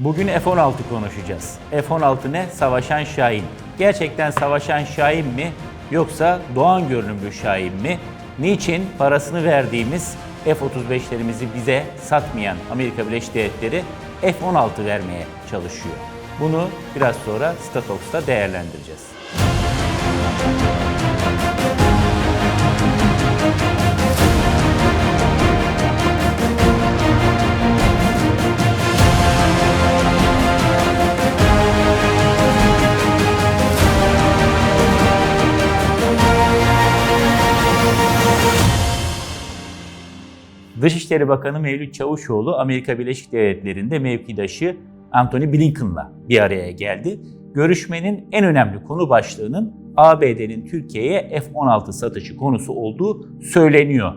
Bugün F-16 konuşacağız. F-16 ne? Savaşan Şahin. Gerçekten savaşan Şahin mi? Yoksa doğan görünümlü Şahin mi? Niçin parasını verdiğimiz F-35'lerimizi bize satmayan Amerika Birleşik Devletleri F-16 vermeye çalışıyor? Bunu biraz sonra Statox'ta değerlendireceğiz. Dışişleri Bakanı Mevlüt Çavuşoğlu Amerika Birleşik Devletleri'nde mevkidaşı Anthony Blinken'la bir araya geldi. Görüşmenin en önemli konu başlığının ABD'nin Türkiye'ye F-16 satışı konusu olduğu söyleniyor.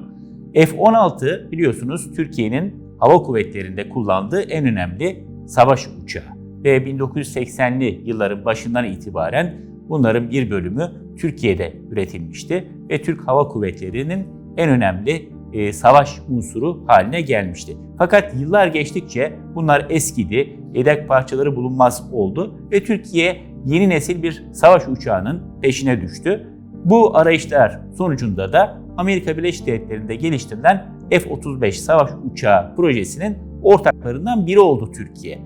F-16 biliyorsunuz Türkiye'nin hava kuvvetlerinde kullandığı en önemli savaş uçağı. Ve 1980'li yılların başından itibaren bunların bir bölümü Türkiye'de üretilmişti ve Türk Hava Kuvvetleri'nin en önemli e, savaş unsuru haline gelmişti. Fakat yıllar geçtikçe bunlar eskidi, yedek parçaları bulunmaz oldu ve Türkiye yeni nesil bir savaş uçağının peşine düştü. Bu arayışlar sonucunda da Amerika Birleşik Devletleri'nde geliştirilen F-35 savaş uçağı projesinin ortaklarından biri oldu Türkiye.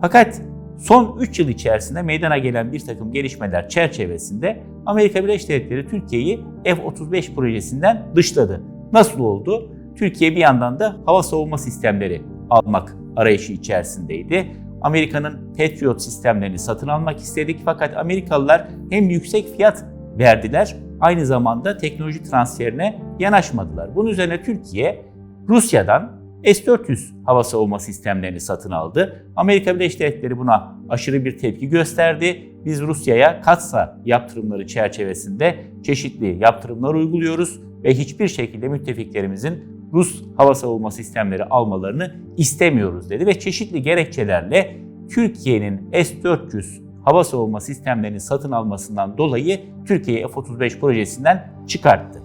Fakat son 3 yıl içerisinde meydana gelen bir takım gelişmeler çerçevesinde Amerika Birleşik Devletleri Türkiye'yi F-35 projesinden dışladı. Nasıl oldu? Türkiye bir yandan da hava savunma sistemleri almak arayışı içerisindeydi. Amerika'nın Patriot sistemlerini satın almak istedik fakat Amerikalılar hem yüksek fiyat verdiler aynı zamanda teknoloji transferine yanaşmadılar. Bunun üzerine Türkiye Rusya'dan S-400 hava savunma sistemlerini satın aldı. Amerika Birleşik Devletleri buna aşırı bir tepki gösterdi. Biz Rusya'ya katsa yaptırımları çerçevesinde çeşitli yaptırımlar uyguluyoruz ve hiçbir şekilde müttefiklerimizin Rus hava savunma sistemleri almalarını istemiyoruz dedi ve çeşitli gerekçelerle Türkiye'nin S-400 hava savunma sistemlerini satın almasından dolayı Türkiye'yi F-35 projesinden çıkarttı.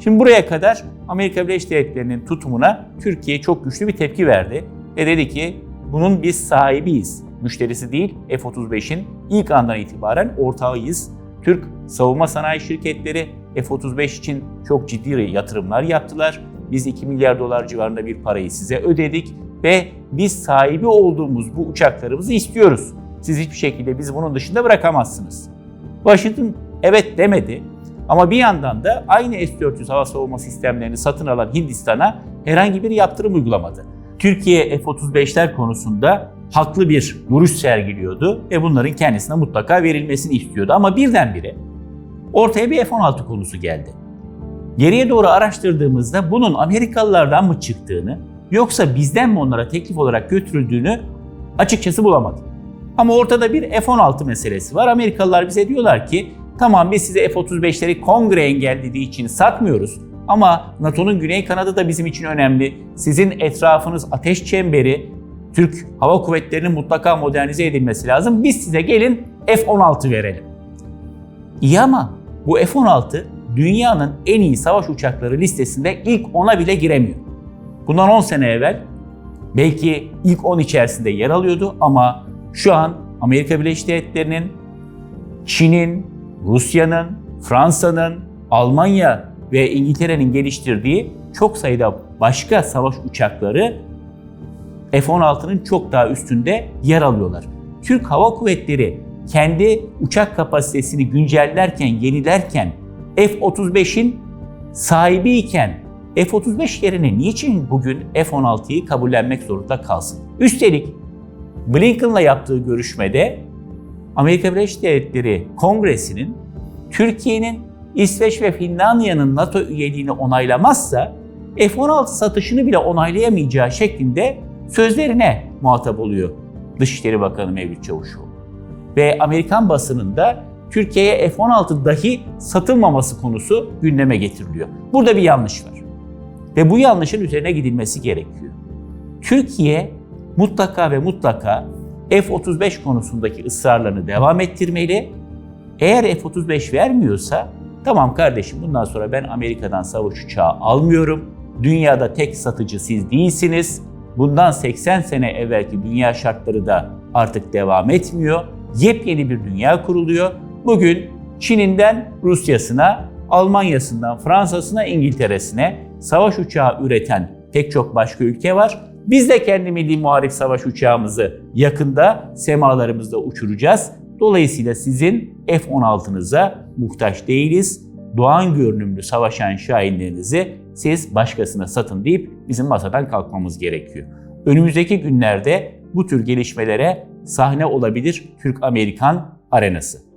Şimdi buraya kadar Amerika Birleşik Devletleri'nin tutumuna Türkiye çok güçlü bir tepki verdi ve dedi ki bunun biz sahibiyiz. Müşterisi değil F-35'in ilk andan itibaren ortağıyız. Türk savunma sanayi şirketleri F-35 için çok ciddi yatırımlar yaptılar. Biz 2 milyar dolar civarında bir parayı size ödedik ve biz sahibi olduğumuz bu uçaklarımızı istiyoruz. Siz hiçbir şekilde biz bunun dışında bırakamazsınız. Washington evet demedi ama bir yandan da aynı S-400 hava savunma sistemlerini satın alan Hindistan'a herhangi bir yaptırım uygulamadı. Türkiye F-35'ler konusunda haklı bir duruş sergiliyordu ve bunların kendisine mutlaka verilmesini istiyordu. Ama birdenbire ortaya bir F-16 konusu geldi. Geriye doğru araştırdığımızda bunun Amerikalılardan mı çıktığını yoksa bizden mi onlara teklif olarak götürüldüğünü açıkçası bulamadım. Ama ortada bir F-16 meselesi var. Amerikalılar bize diyorlar ki tamam biz size F-35'leri kongre engellediği için satmıyoruz ama NATO'nun güney kanadı da bizim için önemli. Sizin etrafınız ateş çemberi, Türk Hava Kuvvetleri'nin mutlaka modernize edilmesi lazım. Biz size gelin F-16 verelim. İyi ama bu F-16 dünyanın en iyi savaş uçakları listesinde ilk 10'a bile giremiyor. Bundan 10 sene evvel belki ilk 10 içerisinde yer alıyordu ama şu an Amerika Birleşik Devletleri'nin, Çin'in, Rusya'nın, Fransa'nın, Almanya ve İngiltere'nin geliştirdiği çok sayıda başka savaş uçakları F-16'nın çok daha üstünde yer alıyorlar. Türk Hava Kuvvetleri kendi uçak kapasitesini güncellerken, yenilerken F-35'in sahibiyken F-35 yerine niçin bugün F-16'yı kabullenmek zorunda kalsın? Üstelik Blinken'la yaptığı görüşmede Amerika Birleşik Devletleri Kongresi'nin Türkiye'nin İsveç ve Finlandiya'nın NATO üyeliğini onaylamazsa F-16 satışını bile onaylayamayacağı şeklinde sözlerine muhatap oluyor Dışişleri Bakanı Mevlüt Çavuşoğlu. Ve Amerikan basınında Türkiye'ye F-16 dahi satılmaması konusu gündeme getiriliyor. Burada bir yanlış var. Ve bu yanlışın üzerine gidilmesi gerekiyor. Türkiye mutlaka ve mutlaka F-35 konusundaki ısrarlarını devam ettirmeli. Eğer F-35 vermiyorsa tamam kardeşim bundan sonra ben Amerika'dan savaş uçağı almıyorum. Dünyada tek satıcı siz değilsiniz. bundan 80 sene evvelki dünya şartları da artık devam etmiyor. Yepyeni bir dünya kuruluyor. Bugün Çin'inden Rusya'sına, Almanya'sından Fransa'sına, İngiltere'sine savaş uçağı üreten pek çok başka ülke var. Biz de kendi milli muharip savaş uçağımızı yakında semalarımızda uçuracağız. Dolayısıyla sizin F-16'nıza muhtaç değiliz. Doğan görünümlü savaşan şahinlerinizi siz başkasına satın deyip bizim masadan kalkmamız gerekiyor. Önümüzdeki günlerde bu tür gelişmelere sahne olabilir Türk-Amerikan arenası.